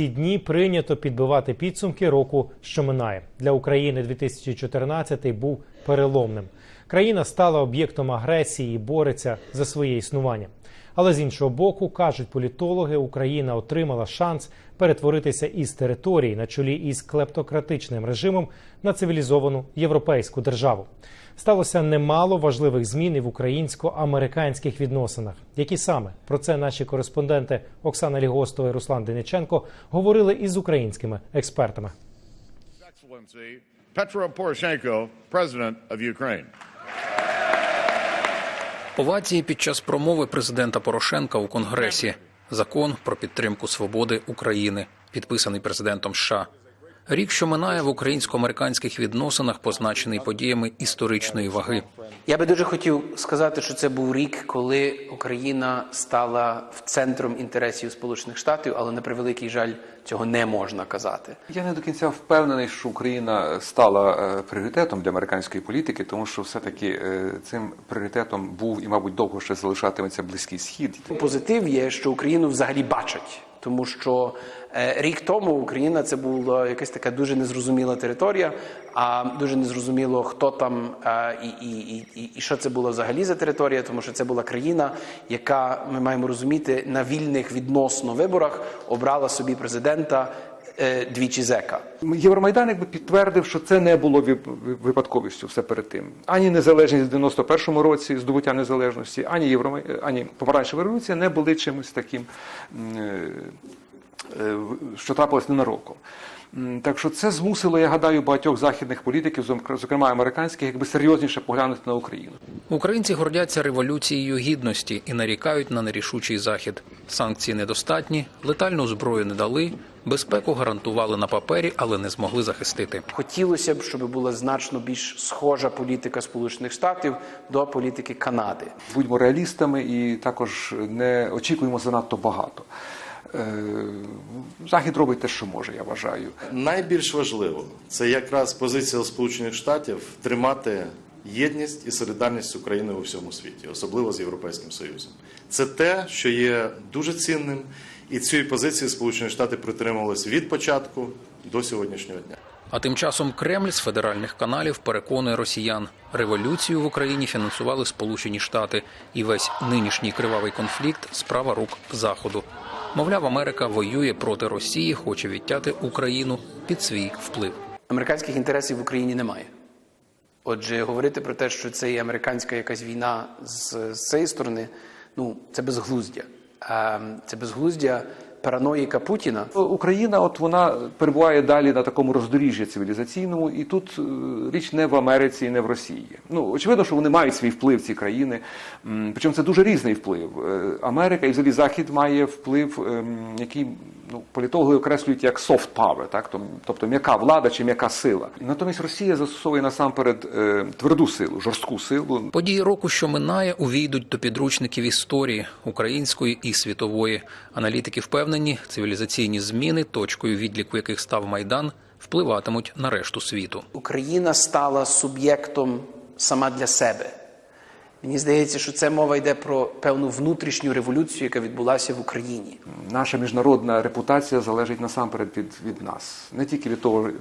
Ці дні прийнято підбивати підсумки року, що минає. Для України 2014 був переломним. Країна стала об'єктом агресії і бореться за своє існування. Але з іншого боку, кажуть політологи, Україна отримала шанс перетворитися із території на чолі із клептократичним режимом на цивілізовану європейську державу. Сталося немало важливих змін і в українсько-американських відносинах. Які саме про це наші кореспонденти Оксана Лігостова і Руслан Дениченко говорили із українськими експертами. Poroshenko, President of Ukraine. Овації під час промови президента Порошенка у Конгресі. Закон про підтримку свободи України, підписаний президентом США. Рік, що минає в українсько-американських відносинах, позначений подіями історичної ваги. Я би дуже хотів сказати, що це був рік, коли Україна стала в центром інтересів Сполучених Штатів, але на превеликий жаль цього не можна казати. Я не до кінця впевнений, що Україна стала е, пріоритетом для американської політики, тому що все-таки е, цим пріоритетом був і, мабуть, довго ще залишатиметься близький схід. Позитив є, що Україну взагалі бачать, тому що е, рік тому Україна це була якась така дуже незрозуміла територія, а дуже незрозуміло, хто там е, і, і, і, і, що це було взагалі за територія, тому що це була країна, яка ми маємо розуміти на вільних відносно виборах обрала собі президента двічі зека. Євромайдан якби підтвердив, що це не було вип- випадковістю все перед тим. Ані незалежність в 91-му році, здобуття незалежності, ані Євромай... ані помаранчева революція не були чимось таким, е, е, що трапилось ненароком. Так що це змусило, я гадаю, багатьох західних політиків, зокр- зокрема американських, якби серйозніше поглянути на Україну. Українці гордяться революцією гідності і нарікають на нерішучий захід. Санкції недостатні, летальну зброю не дали, безпеку гарантували на папері, але не змогли захистити. Хотілося б, щоб була значно більш схожа політика Сполучених Штатів до політики Канади. Будьмо реалістами і також не очікуємо занадто багато. Е, Захід робить те, що може, я вважаю. Найбільш важливо це якраз позиція Сполучених Штатів тримати єдність і солідарність України у всьому світі, особливо з Європейським Союзом. Це те, що є дуже цінним, і цієї позиції Сполучені Штати притримувалися від початку до сьогоднішнього дня. А тим часом Кремль з федеральних каналів переконує росіян, революцію в Україні фінансували Сполучені Штати, і весь нинішній кривавий конфлікт справа рук Заходу. Мовляв, Америка воює проти Росії, хоче відтяти Україну під свій вплив. Американських інтересів в Україні немає. Отже, говорити про те, що це є американська якась війна з, з цієї сторони, ну це безглуздя. Е, Це безглуздя параноїка Путіна. Україна, от вона перебуває далі на такому роздоріжжі цивілізаційному, і тут е, річ не в Америці і не в Росії. Ну очевидно, що вони мають свій вплив ці країни. Причому це дуже різний вплив. Е, Америка і взагалі Захід має вплив, ем, який ну політологи окреслюють як soft power, так тобто м'яка влада чи м'яка сила. Натомість Росія застосовує насамперед е, тверду силу, жорстку силу. Події року, що минає, увійдуть до підручників історії української і світової. Аналітики впевнені, цивілізаційні зміни, точкою відліку яких став майдан, впливатимуть на решту світу. Україна стала суб'єктом сама для себе. Мені здається, що це мова йде про певну внутрішню революцію, яка відбулася в Україні. Наша міжнародна репутація залежить насамперед від, від нас. Не тільки від того, е,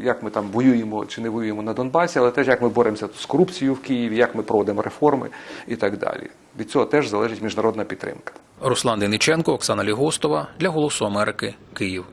як ми там воюємо чи не воюємо на Донбасі, але теж як ми боремося з корупцією в Києві, як ми проводимо реформи і так далі. Від цього теж залежить міжнародна підтримка. Руслан Дениченко, Оксана Лігостова для Голосу Америки, Київ.